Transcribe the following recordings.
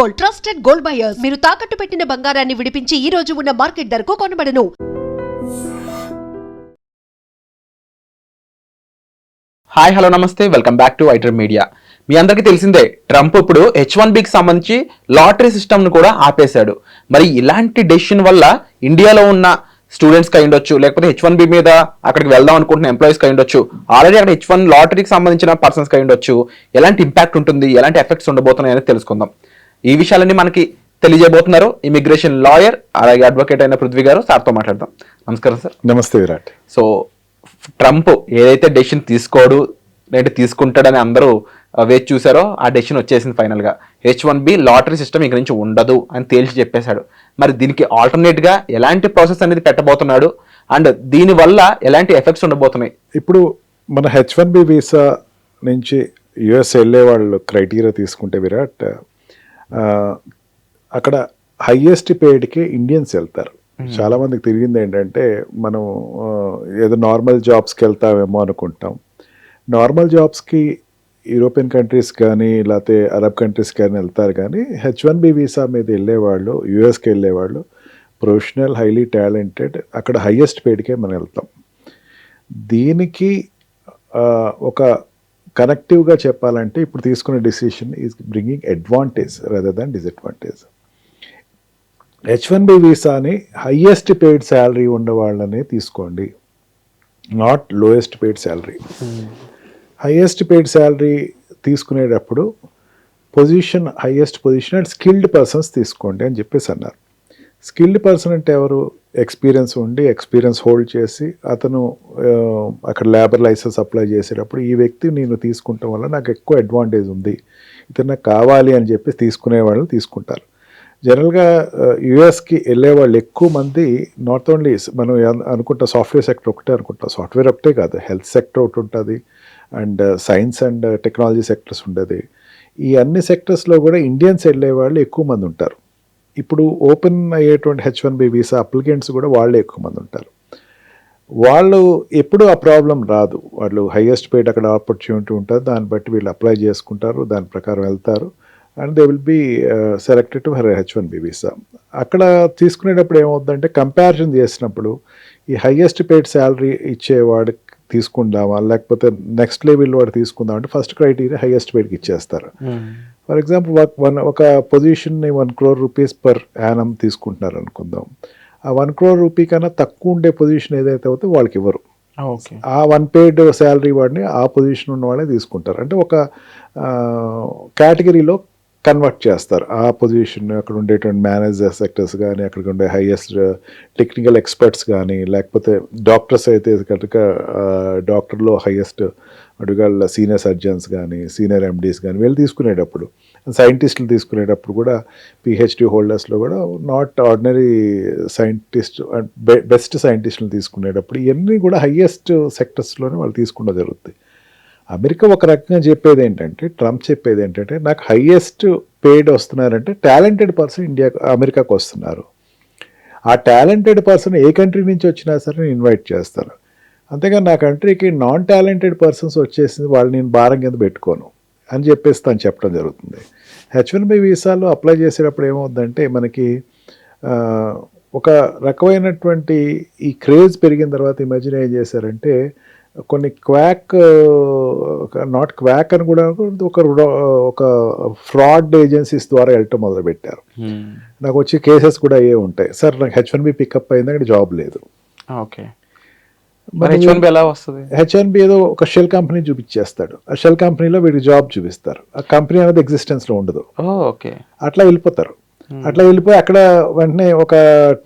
Gold trusted gold buyers. మీరు తాకట్టు పెట్టిన బంగారాన్ని విడిపించి ఈ రోజు ఉన్న మార్కెట్ ధరకు కొనబడను. హాయ్ హలో నమస్తే. Welcome back to iDream media. మీ అందరికీ తెలిసిందే ట్రంప్ ఇప్పుడు హెచ్ వన్ బికి సంబంధించి లాటరీ సిస్టమ్ను కూడా ఆపేశాడు. మరి ఇలాంటి డెసిషన్ వల్ల ఇండియాలో ఉన్న స్టూడెంట్స్కి అయి ఉండొచ్చు లేకపోతే హెచ్ వన్ బి మీద అక్కడికి వెళ్దాం అనుకుంటున్న ఎంప్లాయీస్కి అయి ఉండొచ్చు ఆల్రెడీ అక్కడ హెచ్ వన్ లాటరీకి సంబంధించిన పర్సన్స్కి అయి ఉండొచ్చు ఎలాంటి ఇంపాక్ట్ ఉంటుంది ఎలాంటి ఎఫెక్ట్స్ ఉండబోతున్నాయి అనేది తెలుసుకుందాం. ఈ విషయాలన్నీ మనకి తెలియజేయబోతున్నారు ఇమిగ్రేషన్ లాయర్ అలాగే అడ్వకేట్ అయిన పృథ్వీ గారు. సార్తో మాట్లాడదాం. నమస్కారం సార్. నమస్తే విరాట్. సో ట్రంప్ ఏదైతే డెసిషన్ తీసుకోడు లేదంటే తీసుకుంటాడని అందరూ వేచి చూసారో ఆ డెసిషన్ వచ్చేసింది ఫైనల్గా H one B lottery system ఇంక నుంచి ఉండదు అని తేల్చి చెప్పేశాడు. మరి దీనికి ఆల్టర్నేట్గా ఎలాంటి ప్రాసెస్ అనేది పెట్టబోతున్నాడు? అండ్ దీని వల్ల ఎలాంటి ఎఫెక్ట్స్ ఉండబోతున్నాయి? ఇప్పుడు మన హెచ్ వన్ బి వీసా నుంచి యుఎస్ వెళ్ళే వాళ్ళు క్రైటీరియా తీసుకుంటే విరాట్ అక్కడ హయ్యెస్ట్ పేడ్కి ఇండియన్స్ వెళ్తారు. చాలా మందికి తిరిగింది ఏంటంటే మనం ఏదో నార్మల్ జాబ్స్కి వెళ్తామేమో అనుకుంటాం. నార్మల్ జాబ్స్కి యూరోపియన్ కంట్రీస్ కానీ లేకపోతే అరబ్ కంట్రీస్ కానీ వెళ్తారు కానీ హెచ్ వన్ బి వీసా మీద వెళ్ళేవాళ్ళు యూఎస్కి వెళ్ళేవాళ్ళు ప్రొఫెషనల్ హైలీ టాలెంటెడ్ అక్కడ హయ్యెస్ట్ పేడ్కే మనం వెళ్తాం. దీనికి ఒక కనెక్టివ్గా చెప్పాలంటే ఇప్పుడు తీసుకునే decision is bringing advantage rather than disadvantage H one B వీసాని highest paid salary ఉన్న వాళ్ళనే తీసుకోండి. Not lowest paid salary highest paid salary తీసుకునేటప్పుడు position highest position and skilled persons తీసుకోండి అని చెప్పేసి అన్నారు. స్కిల్డ్ పర్సన్ అంటే ఎవరు? ఎక్స్పీరియన్స్ ఉండి ఎక్స్పీరియన్స్ హోల్డ్ చేసి అతను అక్కడ లేబర్ లైసెన్స్ అప్లై చేసేటప్పుడు ఈ వ్యక్తి నేను తీసుకుంటాం వల్ల నాకు ఎక్కువ అడ్వాంటేజ్ ఉంది. ఇతను నాకు కావాలి అని చెప్పి తీసుకునే వాళ్ళు తీసుకుంటారు. జనరల్గా యుఎస్కి వెళ్ళే వాళ్ళు ఎక్కువ మంది నాట్ ఓన్లీ మనం అనుకుంటా సాఫ్ట్వేర్ సెక్టర్ ఒకటే అనుకుంటా. సాఫ్ట్వేర్ ఒకటే కాదు హెల్త్ సెక్టర్ ఒకటి ఉంటుంది and science and technology sectors ఉండేది. ఈ అన్ని సెక్టర్స్లో కూడా ఇండియన్స్ వెళ్ళే వాళ్ళు ఎక్కువ మంది ఉంటారు. ఇప్పుడు ఓపెన్ అయ్యేటువంటి H one B visa applicants కూడా వాళ్ళే ఎక్కువ మంది ఉంటారు. వాళ్ళు ఎప్పుడు ఆ ప్రాబ్లం రాదు. వాళ్ళు హైయెస్ట్ పేడ్ అక్కడ ఆపర్చునిటీ ఉంటుంది. దాన్ని బట్టి వీళ్ళు అప్లై చేసుకుంటారు. దాని ప్రకారం వెళ్తారు. And they will be selected to H one B visa. అక్కడ తీసుకునేటప్పుడు ఏమవుతుందంటే కంపారిజన్ చేసినప్పుడు ఈ హైయెస్ట్ పేడ్ శాలరీ ఇచ్చేవాడు తీసుకుందామా? లేకపోతే నెక్స్ట్ లెవెల్ వాడు తీసుకుందాం అంటే ఫస్ట్ క్రైటీరియా హైయెస్ట్ పేడ్కి ఇచ్చేస్తారు. ఫర్ ఎగ్జాంపుల్ వన్ ఒక పొజిషన్ని one crore rupees per annum తీసుకుంటున్నారు అనుకుందాం. ఆ వన్ క్రోర్ రూపీ కన్నా తక్కువ ఉండే పొజిషన్ ఏదైతే అవుతుందో వాళ్ళకి ఇవ్వరు. ఓకే. ఆ వన్ పెయిడ్ శాలరీ వాడిని ఆ పొజిషన్ ఉన్న వాళ్ళే తీసుకుంటారు. అంటే ఒక కేటగిరీలో కన్వర్ట్ చేస్తారు. ఆ పొజిషన్ అక్కడ ఉండేటువంటి మేనేజర్ సెక్టర్స్ కానీ అక్కడ ఉండే హైయెస్ట్ టెక్నికల్ ఎక్స్పర్ట్స్ కానీ లేకపోతే డాక్టర్స్ అయితే కనుక డాక్టర్లో హైయెస్ట్ అడుగాళ్ళ సీనియర్ సర్జన్స్ కానీ సీనియర్ ఎండీస్ కానీ వీళ్ళు తీసుకునేటప్పుడు సైంటిస్టులు తీసుకునేటప్పుడు కూడా పిహెచ్డి హోల్డర్స్లో కూడా నాట్ ఆర్డినరీ సైంటిస్ట్ బెస్ట్ సైంటిస్టులు తీసుకునేటప్పుడు ఇవన్నీ కూడా హయ్యెస్ట్ సెక్టర్స్లోనే వాళ్ళు తీసుకుంటూ జరుగుతాయి. అమెరికా ఒక రకంగా చెప్పేది ఏంటంటే ట్రంప్ చెప్పేది ఏంటంటే నాకు హయ్యెస్ట్ పేడ్ వస్తున్నారంటే టాలెంటెడ్ పర్సన్ ఇండియా అమెరికాకు వస్తున్నారు. ఆ టాలెంటెడ్ పర్సన్ ఏ కంట్రీ నుంచి వచ్చినా సరే నేను ఇన్వైట్ చేస్తాను. అంతేగాని నా కంట్రీకి నాన్ టాలెంటెడ్ పర్సన్స్ వచ్చేసింది వాళ్ళు నేను భారం కింద పెట్టుకోను అని చెప్పేసి తను చెప్పడం జరుగుతుంది. హెచ్ వన్ బి వీసాలో అప్లై చేసేటప్పుడు ఏమవుతుందంటే మనకి ఒక రకమైనటువంటి ఈ క్రేజ్ పెరిగిన తర్వాత ఈ మధ్యన ఏం చేశారంటే కొన్ని క్వాక్ నాట్ క్వాక్ అని కూడా ఒక ఒక ఫ్రాడ్ ఏజెన్సీస్ ద్వారా వెళ్ళటం మొదలుపెట్టారు. నాకు వచ్చి కేసెస్ కూడా అయ్యే ఉంటాయి. సార్ నాకు హెచ్ వన్ బి పికప్ అయింది అక్కడ జాబ్ లేదు. ఓకే. మరి హెచ్ వన్ బి ఎలా వస్తుంది? హెచ్ వన్ బి ఏదో ఒక షెల్ కంపెనీ చూపించేస్తాడు. ఆ షెల్ కంపెనీలో వీడికి జాబ్ చూపిస్తారు. ఆ కంపెనీ అనేది existence లో ఉండదు ఓకే. అట్లా వెళ్ళిపోతారు. అట్లా వెళ్ళిపోయి అక్కడ వెంటనే ఒక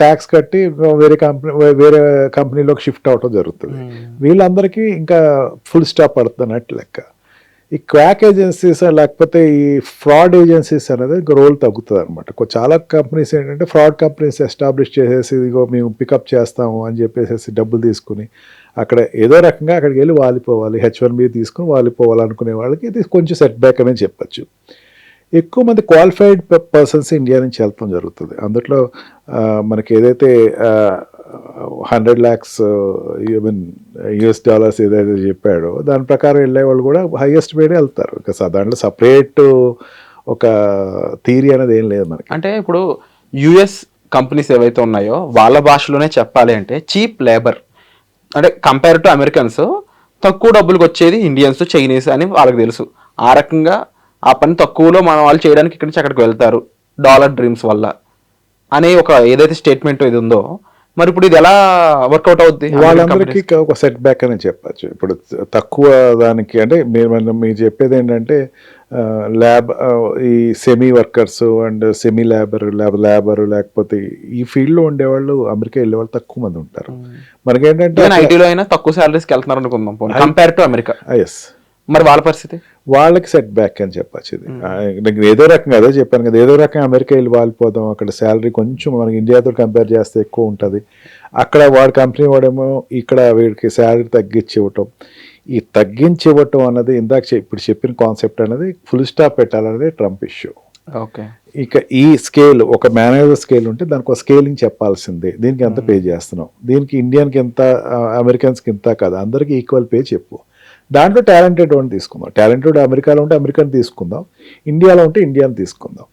ట్యాక్స్ కట్టి వేరే కంపెనీ వేరే కంపెనీలోకి షిఫ్ట్ అవటం జరుగుతుంది. వీళ్ళందరికీ ఇంకా ఫుల్ స్టాప్ పడుతున్నట్టు లెక్క. ఈ క్వాక్ ఏజెన్సీస్ లేకపోతే ఈ ఫ్రాడ్ ఏజెన్సీస్ అనేది రోల్ తగ్గుతుంది అనమాట చాలా కంపెనీస్ ఏంటంటే ఫ్రాడ్ కంపెనీస్ ఎస్టాబ్లిష్ చేసేసి ఇదిగో మేము పికప్ చేస్తాము అని చెప్పేసి డబ్బులు తీసుకుని అక్కడ ఏదో రకంగా అక్కడికి వెళ్ళి వాలిపోవాలి. హెచ్ వన్ బి తీసుకుని వాలిపోవాలి అనుకునే వాళ్ళకి ఇది కొంచెం సెట్ బ్యాక్ అనే చెప్పచ్చు. ఎక్కువ మంది క్వాలిఫైడ్ పర్సన్స్ ఇండియా నుంచి వెళ్తాం జరుగుతుంది. అందులో మనకి ఏదైతే hundred lakhs even US dollars ఏదైతే చెప్పాడో దాని ప్రకారం వెళ్ళే వాళ్ళు కూడా హైయెస్ట్ పేడే వెళ్తారు. ఇక దాంట్లో సపరేట్ ఒక థీరీ అనేది ఏం లేదు మనకి. అంటే ఇప్పుడు యుఎస్ కంపెనీస్ ఏవైతే ఉన్నాయో వాళ్ళ భాషలోనే చెప్పాలి అంటే చీప్ లేబర్ అంటే కంపేర్ టు అమెరికన్స్ తక్కువ డబ్బులకు వచ్చేది ఇండియన్స్ చైనీస్ అని వాళ్ళకి తెలుసు. ఆ రకంగా ఆ పని తక్కువలో మన వాళ్ళు చేయడానికి ఇక్కడి నుంచి అక్కడికి వెళ్తారు డాలర్ డ్రీమ్స్ వల్ల. అనే ఒక ఏదైతే స్టేట్మెంట్ ఇది ఉందో మరి ఇప్పుడు ఇది ఎలా వర్కౌట్ అవుద్ది? వాళ్ళందరికీ ఒక సెట్ బ్యాక్ అని చెప్పచ్చు. ఇప్పుడు తక్కువ దానికి అంటే మీరు మీరు చెప్పేది ఏంటంటే ల్యాబ్ ఈ semi workers and semi labour lab labour లేకపోతే ఈ ఫీల్డ్లో ఉండేవాళ్ళు అమెరికా వెళ్ళే వాళ్ళు తక్కువ మంది ఉంటారు. మనకేంటంటే ఐటీలో అయినా తక్కువ సాలరీస్కి వెళ్తున్నారు అనుకుందాం కంపేర్ టు అమెరికా. ఎస్ మరి వాళ్ళ పరిస్థితి? వాళ్ళకి సెట్ బ్యాక్ అని చెప్పచ్చు ఇది. నేను ఏదో రకంగా అదే చెప్పాను కదా ఏదో రకంగా అమెరికా వెళ్ళి వాలిపోదాం అక్కడ శాలరీ కొంచెం మనకి ఇండియాతో కంపేర్ చేస్తే ఎక్కువ ఉంటుంది. అక్కడ వాడి కంపెనీ వాడేమో ఇక్కడ వీడికి శాలరీ తగ్గించి ఇవ్వటం ఈ తగ్గించి ఇవ్వటం అన్నది ఇందాక ఇప్పుడు చెప్పిన కాన్సెప్ట్ అనేది ఫుల్ స్టాప్ పెట్టాలనేది ట్రంప్ ఇష్యూ ఓకే. ఇక ఈ స్కేల్ ఒక మేనేజర్ స్కేల్ ఉంటే దానికి ఒక స్కేలింగ్ చెప్పాల్సిందే. దీనికి ఎంత పే చేస్తున్నాం దీనికి ఇండియన్కి ఎంత అమెరికన్స్కి ఎంత కాదు. అందరికీ ఈక్వల్ పే చెప్పు. దాంట్లో టాలెంటెడ్ వాడిని తీసుకుందాం. టాలెంటెడ్ అమెరికాలో ఉంటే అమెరికన్ తీసుకుందాం. ఇండియాలో ఉంటే ఇండియాని తీసుకుందాం.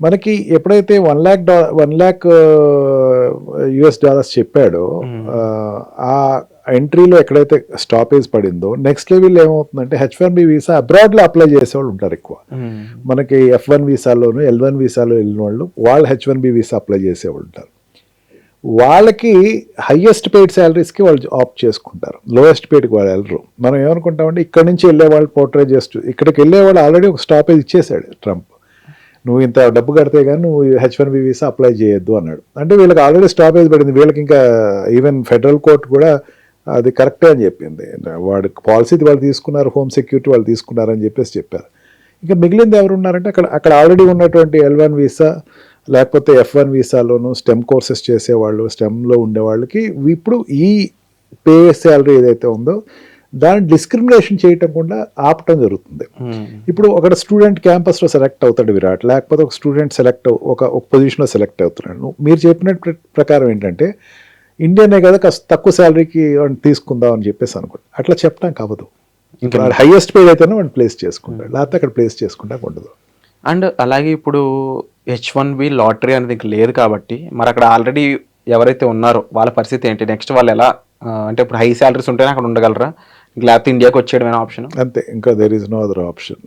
మనకి ఎప్పుడైతే వన్ ల్యాక్ డా వన్ ల్యాక్ యుఎస్ డాలర్స్ చెప్పాడో ఆ, ఎంట్రీలో ఎక్కడైతే స్టాపేజ్ పడిందో నెక్స్ట్ లెవెల్ ఏమవుతుందంటే హెచ్ వన్ బి వీసా అబ్రాడ్లో అప్లై చేసేవాళ్ళు ఉంటారు ఎక్కువ. మనకి ఎఫ్ వన్ వీసాలోను ఎల్ వన్ వీసాలో వెళ్ళిన వాళ్ళు వాళ్ళు H one B visa apply చేసేవాళ్ళు ఉంటారు. వాళ్ళకి హయ్యెస్ట్ పెయిడ్ శాలరీస్కి వాళ్ళు ఆప్ట్ చేసుకుంటారు. లోయెస్ట్ పెయిడ్కి వాళ్ళు వెళ్ళరు మనం ఏమనుకుంటామంటే ఇక్కడ నుంచి వెళ్ళే వాళ్ళు పోర్ట్రే చేస్తూ ఇక్కడికి వెళ్ళే వాళ్ళు ఆల్రెడీ ఒక స్టాపేజ్ ఇచ్చేసాడు ట్రంప్ నువ్వు ఇంత డబ్బు కడితే కానీ నువ్వు H one B visa apply చేయొద్దు అన్నాడు. అంటే వీళ్ళకి ఆల్రెడీ స్టాపేజ్ పడింది. వీళ్ళకి ఇంకా ఈవెన్ ఫెడరల్ కోర్ట్ కూడా అది కరెక్టే అని చెప్పింది. వాడు పాలసీ వాళ్ళు తీసుకున్నారు హోమ్ సెక్యూరిటీ వాళ్ళు తీసుకున్నారని చెప్పేసి చెప్పారు. ఇంకా మిగిలింది ఎవరు ఉన్నారంటే అక్కడ అక్కడ ఆల్రెడీ ఉన్నటువంటి ఎల్ వన్ వీసా లేకపోతే ఎఫ్ వన్ వీసాలోను స్టెమ్ కోర్సెస్ చేసేవాళ్ళు స్టెమ్లో ఉండే వాళ్ళకి ఇప్పుడు ఈ పే శాలరీ ఏదైతే ఉందో దాన్ని డిస్క్రిమినేషన్ చేయటం కూడా ఆపటం జరుగుతుంది. ఇప్పుడు ఒక స్టూడెంట్ క్యాంపస్లో సెలెక్ట్ అవుతాడు విరాట్ లేకపోతే ఒక స్టూడెంట్ సెలెక్ట్ ఒక ఒక పొజిషన్లో సెలెక్ట్ అవుతున్నాడు. మీరు చెప్పిన ప్ర- ప్రకారం ఏంటంటే ఇండియనే కదా కాస్త తక్కువ శాలరీకి తీసుకుందాం అని చెప్పేసి అనుకోండి అట్లా చెప్పడానికి అవ్వదు ఇంకా హైయెస్ట్ పేడ్ అయితేనే వాడిని ప్లేస్ చేసుకుంటాడు లేకపోతే అక్కడ ప్లేస్ చేసుకుంటా ఉండదు. అండ్ అలాగే ఇప్పుడు హెచ్ వన్ బి లాటరీ అనేది ఇంక లేదు కాబట్టి మరి అక్కడ ఆల్రెడీ ఎవరైతే ఉన్నారో వాళ్ళ పరిస్థితి ఏంటి? నెక్స్ట్ వాళ్ళు ఎలా అంటే ఇప్పుడు హై శాలరీస్ ఉంటేనే అక్కడ ఉండగలరా? లేకపోతే ఇండియాకి వచ్చేయడమైన ఆప్షన్ అంతే ఇంకా there is no other option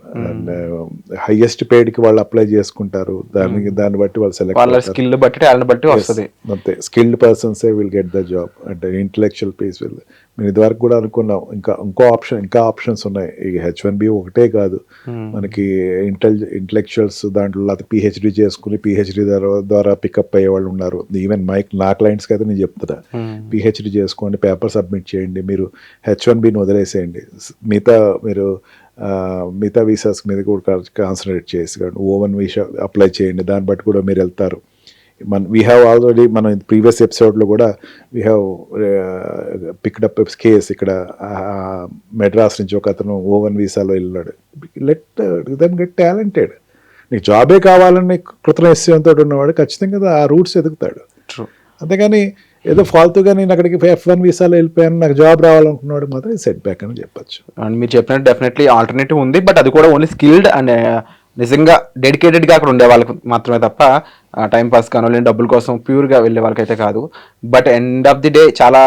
highest పేడ్కి వాళ్ళు అప్లై చేసుకుంటారు. దానికి దాన్ని బట్టి వాళ్ళు సెలెక్ట్ వాళ్ళ స్కిల్ బట్టి టాలెంట్ బట్టి వస్తుంది. అంతే. స్కిల్డ్ పర్సన్సే విల్ గెట్ ద జాబ్ అంటే ఇంటలెక్చువల్ పీస్ విల్ మేము ఇదివరకు కూడా అనుకున్నాం. ఇంకా ఇంకో ఆప్షన్ ఇంకా ఆప్షన్స్ ఉన్నాయి. ఈ హెచ్ వన్ బి ఒకటే కాదు. మనకి ఇంటెల్ ఇంటలెక్చువల్స్ దాంట్లో లేకపోతే పిహెచ్డి చేసుకుని పిహెచ్డి ద్వారా పికప్ అయ్యే వాళ్ళు ఉన్నారు. ఈవెన్ మైక్ నా క్లయింట్స్కి అయితే నేను చెప్తున్నా. పిహెచ్డి చేసుకోండి పేపర్ సబ్మిట్ చేయండి. మీరు హెచ్ వన్ బిని వదిలేసేయండి. మిగతా మీరు మిగతా వీసాస్ మీద కూడా కాన్సన్ట్రేట్ చేసి ఓవన్ వీసా అప్లై చేయండి. దాన్ని బట్టి కూడా మీరు వెళ్తారు. మన వీ హ్యావ్ ఆల్రెడీ మనం ప్రీవియస్ ఎపిసోడ్లో కూడా we have picked up case ఇక్కడ మెడ్రాస్ నుంచి ఒక అతను ఓవన్ వీసాలో వెళ్ళాడు. లెట్ దెన్ గెట్ టాలెంటెడ్ నీకు జాబే కావాలని కృతనిశ్చయంతో ఉన్నవాడు ఖచ్చితంగా ఆ రూట్స్ ఎదుగుతాడు. ట్రూ అంతేగాని ఏదో ఫాల్తుగా నేను అక్కడికి ఎఫ్ వన్ వీసాలో వెళ్ళిపోయాను నాకు జాబ్ రావాలనుకున్నాడు మాత్రం సెట్ బ్యాక్ అని చెప్పొచ్చు. అండ్ మీరు చెప్పినట్టు డెఫినెట్లీ ఆల్టర్నేటివ్ ఉంది బట్ అది కూడా ఓన్లీ స్కిల్డ్ అండ్ నిజంగా డెడికేటెడ్గా అక్కడ ఉండే వాళ్ళకి మాత్రమే తప్ప టైం పాస్ కానో లేని డబ్బుల కోసం ప్యూర్గా వెళ్ళే వాళ్ళకైతే కాదు. But end of the day చాలా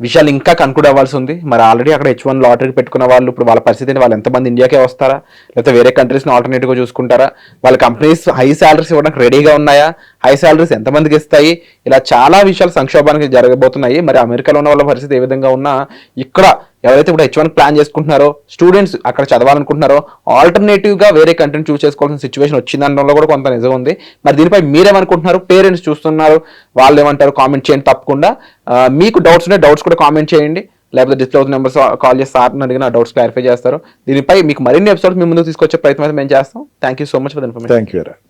విషయాలు ఇంకా కన్క్లూడ్ అవ్వాల్సి ఉంది మరి ఆల్రెడీ అక్కడ హెచ్ వన్ లాటరీకి పెట్టుకున్న వాళ్ళు ఇప్పుడు వాళ్ళ పరిస్థితిని వాళ్ళు ఎంతమంది ఇండియాకే వస్తారా? లేకపోతే వేరే కంట్రీస్ని ఆల్టర్నేటివ్గా చూసుకుంటారా? వాళ్ళ కంపెనీస్ హై శాలరీస్ ఇవ్వడానికి రెడీగా ఉన్నాయా? హై శాలరీస్ ఎంతమందికి ఇస్తాయి? ఇలా చాలా విషయాలు సంక్షోభానికి జరగబోతున్నాయి. మరి అమెరికాలో ఉన్న వాళ్ళ పరిస్థితి ఏ విధంగా ఉన్నా ఇక్కడ ఎవరైతే ఇప్పుడు హెచ్ వన్ ప్లాన్ చేసుకుంటున్నారో స్టూడెంట్స్ అక్కడ చదవాలనుకుంటున్నారో ఆల్టర్నేటివ్గా వేరే కంటెంట్ చూస్ చేసుకోవాల్సిన సిచ్యువేషన్ వచ్చిందనడంలో కూడా కొంత నిజం ఉంది. మరి దీనిపై మీరేమనుకుంటున్నారు? పేరెంట్స్ చూస్తున్నారు వాళ్ళు ఏమంటారు? కామెంట్ చేయండి తప్పకుండా. మీకు డౌట్స్ ఉంటే డౌట్స్ కూడా కామెంట్ చేయండి. లేకపోతే డిస్క్లోజ్ నెంబర్స్ కాల్ చేసి సార్ని అడిగిన డౌట్స్ క్లారిఫై చేస్తారు. దీనిపై మీకు మరిన్ని ఎపిసోడ్స్ మీ ముందు తీసుకొచ్చే ప్రయత్నం అయితే మేము చేస్తాం. Thank you so much for information thank you